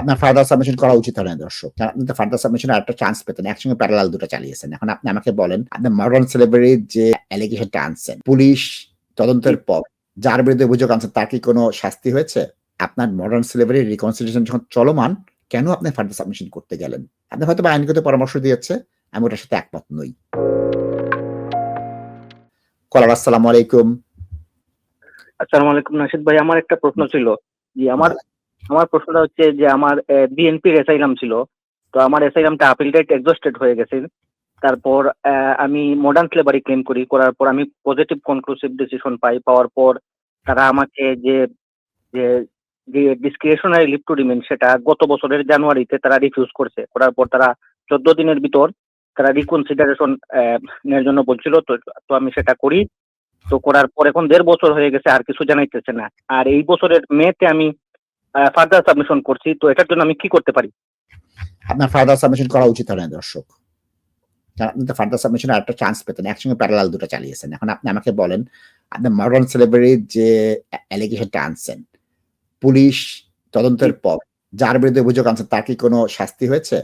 আপনার further submission করা উচিত হয় না দর্শক। কারণ আপনি তো ফার্দার সাবমিশনে একটা চান্স পেতেন একসঙ্গে প্যারালাল দুটো চালিয়েছেন। এখন আপনি আমাকে বলেন আপনি মডার্ন সেলিব্রিটির যে অ্যালিগেশনটা আনছেন পুলিশ তদন্তের পর যার বিরুদ্ধে অভিযোগ আনছেন তার কি কোনো শাস্তি হয়েছে? আপনার মডার্ন সেলিব্রিটি রিকনসিলিয়েশন যখন চলমান কেন আপনি ফার্দার সাবমিশন করতে গেলেন? আপনি হয়তো বা আইনগত পরামর্শ দিয়েছে আমি ওটার সাথে একমত নই। কলার আসসালামু আলাইকুম। আসসালামু আলাইকুম নাশিদ ভাই আমার একটা প্রশ্ন ছিল। যে আমার আমার প্রশ্নটা হচ্ছে যে আমার বিএনপির অ্যাসাইলাম ছিল, তো আমার অ্যাসাইলামটা আপিল ডেট এক্সস্টেড হয়ে গেছে। তারপর আমি মডার্ন স্লেভারি ক্লেম করি, করার পর আমি পজিটিভ কনক্লুসিভ ডিসিশন পাই, পাওয়ার পর তারা আমাকে যে যে যে ডিসক্রিপশনারি লিভ টু রিমেন সেটা গত বছরের জানুয়ারিতে তারা রিফিউজ করছে। করার পর তারা চোদ্দ দিনের ভিতর তারা রিকনসিডারেশন নেওয়ার জন্য বলছিল, তো তো আমি সেটা করি। তো করার পর এখন দেড় বছর হয়ে গেছে, আর কিছু জানাইতেছে না। আর এই বছরের মেতে আমি ফার্দার সাবমিশন করছি। তো এটার জন্য আমি কি করতে পারি? আপনার ফার্দার সাবমিশন করা উচিত হয় না দর্শক। আপনি তো ফার্দার সাবমিশনে একটা চান্স পেতেন একসঙ্গে প্যারালাল দুটো চালিয়েছেন। এখন আপনি আমাকে বলেন আপনি মডার্ন সেলিব্রিটির যে অ্যালিগেশনটা আনছেন পুলিশ তদন্তের পর যার বিরুদ্ধে অভিযোগ আনছেন তার কি কোনো শাস্তি হয়েছে?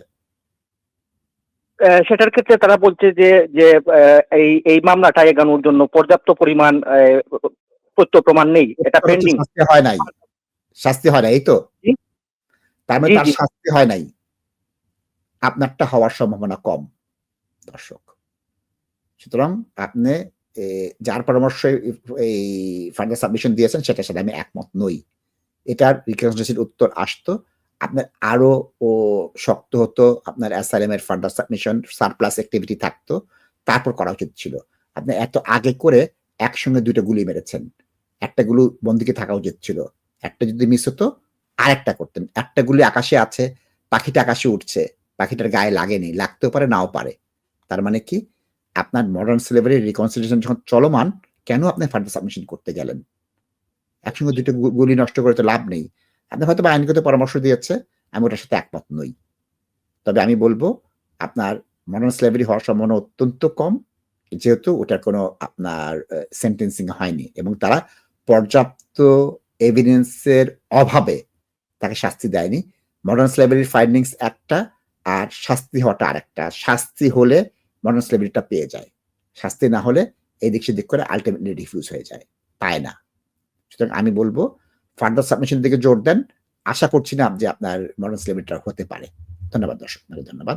সেটার ক্ষেত্রে তারা বলছে যে যে এই এই মামলাটা এগানোর জন্য পর্যাপ্ত পরিমাণ তথ্য প্রমাণ নেই। এটা পেন্ডিং হয় নাই। শাস্তি হয় নাই এই তো? তার মানে তার শাস্তি হয় নাই। আপনারটা হওয়ার সম্ভাবনা কম দর্শক। সুতরাং আপনি যার পরামর্শে এই ফার্দার সাবমিশন দিয়েছেন সেটার সাথে আমি একমত নই। এটার রিকনসিডারেশন উত্তর আসতো। আপনার আরও ও শক্ত হতো আপনার অ্যাসাইলেমের ফার্দার সাবমিশন সারপ্লাস অ্যাক্টিভিটি থাকতো। তারপর করা উচিত ছিল। আপনি এত আগে করে একসঙ্গে দুইটা গুলি মেরেছেন। একটা গুলো বন্দিকে থাকা উচিত ছিল। একটা যদি মিস হতো, আরেকটা করতেন। একটা গুলি আকাশে আছে, পাখিটা আকাশে উঠছে। পাখিটার গায়ে লাগেনি, লাগতেও পারে, নাও পারে। তার মানে কি? আপনার মডার্ন সিলেবারি রিকনসিলিয়েশন যখন চলমান, কেন আপনি ফার্দার সাবমিশন করতে গেলেন? একসঙ্গে দুটো গুলি নষ্ট করে তো লাভ নেই। আপনি হয়তো বা আইনগত পরামর্শ দিয়েছে, আমি ওটার সাথে একমত নই। তবে আমি বলব, আপনার মডার্ন স্লেভারি হওয়ার সম্ভাবনা অত্যন্ত কম, যেহেতু ওটার কোনো আপনার সেন্টেন্সিং হয়নি। এবং তারা পর্যাপ্ত এভিডেন্সের অভাবে তাকে শাস্তি দেয়নি। মডার্ন স্লেভারির ফাইন্ডিংস একটা আর শাস্তি হওয়াটা আরেকটা। শাস্তি হলে মডার্ন স্লেভারিটা পেয়ে যায়। শাস্তি না হলে এই দিক সেদিক করে আলটিমেটলি রিফিউজ হয়ে যায়। পায় না। সুতরাং আমি বলব ফার্দার সাবমিশনের দিকে জোর দেন। আশা করছি না যে আপনার মডার্ন স্লেভারিটা হতে পারে। ধন্যবাদ দর্শক, ধন্যবাদ।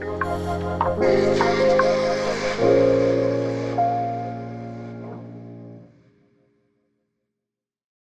Thank you.